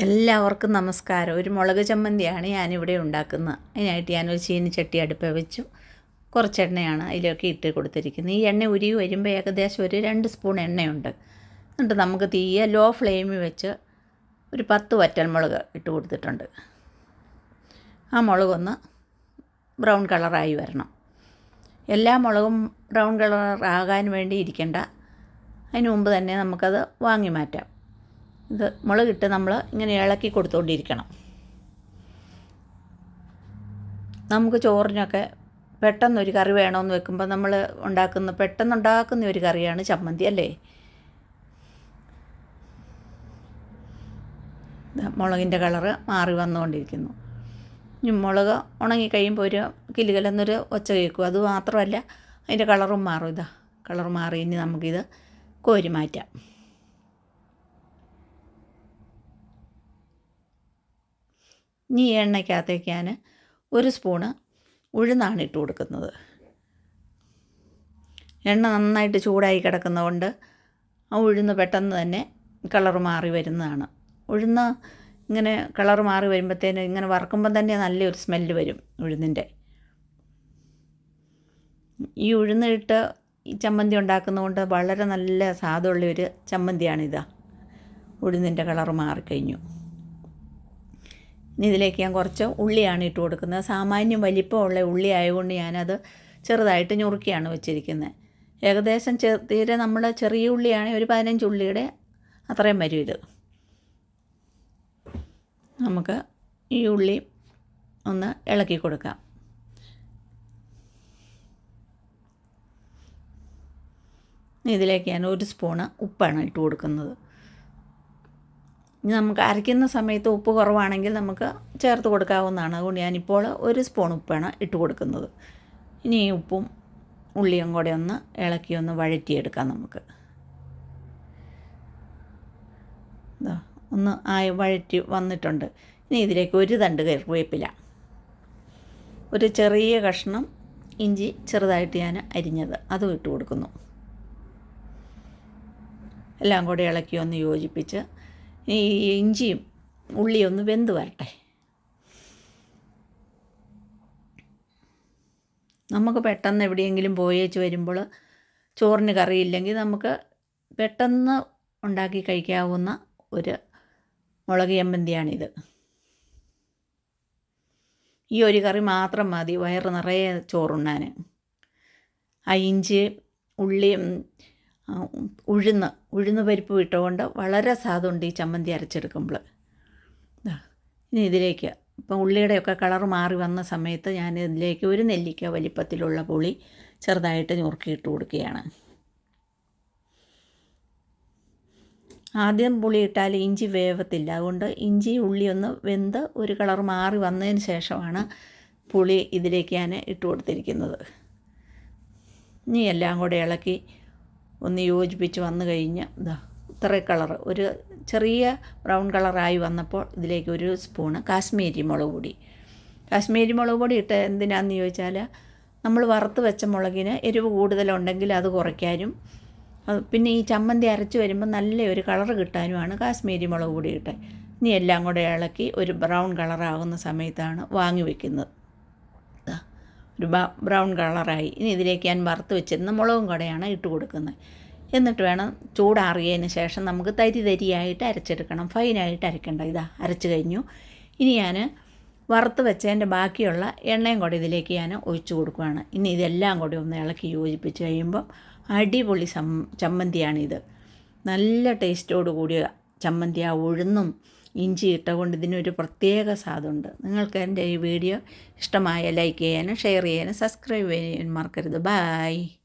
എല്ലാവർക്കും നമസ്കാരം. ഒരു മുളക് ചമ്മന്തിയാണ് ഞാനിവിടെ ഉണ്ടാക്കുന്നത്. അതിനായിട്ട് ഞാനൊരു ചീനിച്ചട്ടി അടുപ്പ് വെച്ചു. കുറച്ച് എണ്ണയാണ് അതിലൊക്കെ ഇട്ട് കൊടുത്തിരിക്കുന്നത്. ഈ എണ്ണ ഉരി വരുമ്പോൾ ഏകദേശം ഒരു രണ്ട് സ്പൂൺ എണ്ണയുണ്ട്. എന്നിട്ട് നമുക്ക് തീയ ലോ ഫ്ലെയിമിൽ വെച്ച് ഒരു പത്ത് വറ്റൽമുളക് ഇട്ട് കൊടുത്തിട്ടുണ്ട്. ആ മുളകൊന്ന് ബ്രൗൺ കളറായി വരണം. എല്ലാ മുളകും ബ്രൗൺ കളർ ആകാൻ വേണ്ടി ഇരിക്കേണ്ട. അതിന് മുമ്പ് തന്നെ നമുക്കത് വാങ്ങി മാറ്റാം. ഇത് മുളകിട്ട് നമ്മൾ ഇങ്ങനെ ഇളക്കി കൊടുത്തുകൊണ്ടിരിക്കണം നമുക്ക് ചോറിനൊക്കെ പെട്ടെന്നൊരു കറി വേണമെന്ന് വെക്കുമ്പോൾ നമ്മൾ ഉണ്ടാക്കുന്ന പെട്ടെന്നുണ്ടാക്കുന്ന ഒരു കറിയാണ് ചമ്മന്തി അല്ലേ? മുളകിന്റെ കളറ് മാറി വന്നുകൊണ്ടിരിക്കുന്നു. ഇനി മുളക് ഉണങ്ങി കഴിയുമ്പോൾ ഒരു കിലുകലെന്നൊരു ഒച്ച കേൾക്കും. അത് മാത്രമല്ല അതിന്റെ കളറും മാറും. ഇതാ കളർ മാറി ഇനി നമുക്കിത് കോരി മാറ്റാം. ഇനി എണ്ണയ്ക്കകത്തേക്ക് ഞാൻ ഒരു സ്പൂണ് ഉഴുന്നാണ് ഇട്ട് കൊടുക്കുന്നത്. എണ്ണ നന്നായിട്ട് ചൂടായി കിടക്കുന്നതുകൊണ്ട് ആ ഉഴുന്ന് പെട്ടെന്ന് തന്നെ കളർ മാറി വരുന്നതാണ്. ഉഴുന്ന് ഇങ്ങനെ കളർ മാറി വരുമ്പോഴത്തേന് ഇങ്ങനെ വറക്കുമ്പം തന്നെ നല്ലൊരു സ്മെല്ല് വരും ഉഴുന്നിന്റെ. ഈ ഉഴുന്നിട്ട് ഈ ചമ്മന്തി ഉണ്ടാക്കുന്നതുകൊണ്ട് വളരെ നല്ല സ്വാദുള്ള ഒരു ചമ്മന്തിയാണിത്. ഉഴുന്നിന്റെ കളർ മാറിക്കഴിഞ്ഞു. ഇതിലേക്ക് ഞാൻ കുറച്ച് ഉള്ളിയാണ് ഇട്ട് കൊടുക്കുന്നത്. സാമാന്യം വലിപ്പമുള്ള ഉള്ളി ആയതുകൊണ്ട് ഞാനത് ചെറുതായിട്ട് ഞുറുക്കിയാണ് വെച്ചിരിക്കുന്നത്. ഏകദേശം തീരെ നമ്മൾ ചെറിയ ഉള്ളിയാണെങ്കിൽ ഒരു പതിനഞ്ച് ഉള്ളിയുടെ അത്രയും വരും ഇത്. നമുക്ക് ഈ ഉള്ളി ഒന്ന് ഇളക്കി കൊടുക്കാം. ഇതിലേക്ക് ഞാൻ ഒരു സ്പൂണ് ഉപ്പാണ് ഇട്ട് കൊടുക്കുന്നത്. ഇനി നമുക്ക് അരയ്ക്കുന്ന സമയത്ത് ഉപ്പ് കുറവാണെങ്കിൽ നമുക്ക് ചേർത്ത് കൊടുക്കാവുന്നതാണ്. അതുകൊണ്ട് ഞാനിപ്പോൾ ഒരു സ്പൂൺ ഉപ്പാണ് ഇട്ട് കൊടുക്കുന്നത്. ഇനി ഉപ്പും ഉള്ളിയും കൂടെ ഒന്ന് ഇളക്കി ഒന്ന് വഴറ്റിയെടുക്കാം നമുക്ക്. ഒന്ന് ആയി വഴറ്റി വന്നിട്ടുണ്ട്. ഇനി ഇതിലേക്ക് ഒരു തണ്ട് കറിവേപ്പില. ഒരു ചെറിയ കഷ്ണം ഇഞ്ചി ചെറുതായിട്ട് ഞാൻ അരിഞ്ഞത്. അതും ഇട്ട് കൊടുക്കുന്നു. എല്ലാം കൂടി ഇളക്കി ഒന്ന് യോജിപ്പിച്ച് ഈ ഇഞ്ചിയും ഉള്ളിയും ഒന്ന് വെന്ത് വരട്ടെ. നമുക്ക് പെട്ടെന്ന് എവിടെയെങ്കിലും പോയേച്ച് വരുമ്പോൾ ചോറിന് കറിയില്ലെങ്കിൽ നമുക്ക് പെട്ടെന്ന് ഉണ്ടാക്കി കഴിക്കാവുന്ന ഒരു മുളക് ചമ്മന്തിയാണിത് ഈ ഒരു കറി മാത്രം മതി വയറ് നിറയെ ചോറുണ്ണാൻ. ആ ഇഞ്ചി ഉള്ളിയും ഉഴുന്ന് ഉഴുന്ന് പരിപ്പ് വിട്ടുകൊണ്ട് വളരെ സ്വാദുണ്ട് ഈ ചമ്മന്തി അരച്ചെടുക്കുമ്പോൾ. ഇനി ഇതിലേക്ക് ഇപ്പം ഉള്ളിയുടെയൊക്കെ കളർ മാറി വന്ന സമയത്ത് ഞാൻ ഇതിലേക്ക് ഒരു നെല്ലിക്ക വലിപ്പത്തിലുള്ള പുളി ചെറുതായിട്ട് ഞുറുക്കിയിട്ട് കൊടുക്കുകയാണ്. ആദ്യം പുളി ഇട്ടാൽ ഇഞ്ചി വേവത്തില്ല. അതുകൊണ്ട് ഇഞ്ചി ഉള്ളി ഒന്ന് വെന്ത് ഒരു കളർ മാറി വന്നതിന് ശേഷമാണ് പുളി ഇതിലേക്ക് ഞാൻ ഇട്ട് കൊടുത്തിരിക്കുന്നത്. ഇനി എല്ലാം കൂടെ ഇളക്കി ഒന്ന് യോജിപ്പിച്ച് വന്നു കഴിഞ്ഞ് ഇതാ ഇത്ര കളർ. ഒരു ചെറിയ ബ്രൗൺ കളറായി വന്നപ്പോൾ ഇതിലേക്ക് ഒരു സ്പൂണ് കാശ്മീരി മുളക് പൊടി. കാശ്മീരി മുളക് പൊടി ഇട്ട് എന്തിനാണെന്ന് ചോദിച്ചാൽ നമ്മൾ വറുത്ത് വെച്ച മുളകിന് എരിവ് കൂടുതലുണ്ടെങ്കിൽ അത് കുറയ്ക്കാനും പിന്നെ ഈ ചമ്മന്തി അരച്ച് വരുമ്പോൾ നല്ല ഒരു കളർ കിട്ടാനുമാണ് കാശ്മീരി മുളക് പൊടി ഇട്ട്. ഇനി എല്ലാം കൂടെ ഇളക്കി ഒരു ബ്രൗൺ കളറാകുന്ന സമയത്താണ് വാങ്ങി വയ്ക്കുന്നത് ഒരു ബ്രൗൺ കളറായി. ഇനി ഇതിലേക്ക് ഞാൻ വറുത്ത് വെച്ചിരുന്ന മുളകും കൂടെയാണ് ഇട്ട് കൊടുക്കുന്നത്. എന്നിട്ട് വേണം ചൂടാറിയതിന് ശേഷം നമുക്ക് തരി തരിയായിട്ട് അരച്ചെടുക്കണം. ഫൈനായിട്ട് അരക്കേണ്ട. ഇതാ അരച്ച് കഴിഞ്ഞു. ഇനി ഞാൻ വറുത്ത് വെച്ചതിന്റെ ബാക്കിയുള്ള എണ്ണയും കൂടെ ഇതിലേക്ക് ഞാൻ ഒഴിച്ചു കൊടുക്കുകയാണ് ഇനി ഇതെല്ലാം കൂടി ഒന്ന് ഇളക്കി യോജിപ്പിച്ച് കഴിയുമ്പം അടിപൊളി ചമ്മന്തിയാണിത്. നല്ല ടേസ്റ്റോടു കൂടിയ ചമ്മന്തി. ആ ഉഴുന്നും ഇഞ്ചി ഇട്ട കൊണ്ട് ഇതിനൊരു പ്രത്യേക സ്വാദുണ്ട്. നിങ്ങൾക്ക് എന്റെ ഈ വീഡിയോ ഇഷ്ടമായ ലൈക്ക് ചെയ്യാനും ഷെയർ ചെയ്യാനും സബ്സ്ക്രൈബ് ചെയ്യാനും മറക്കരുത്. ബായ്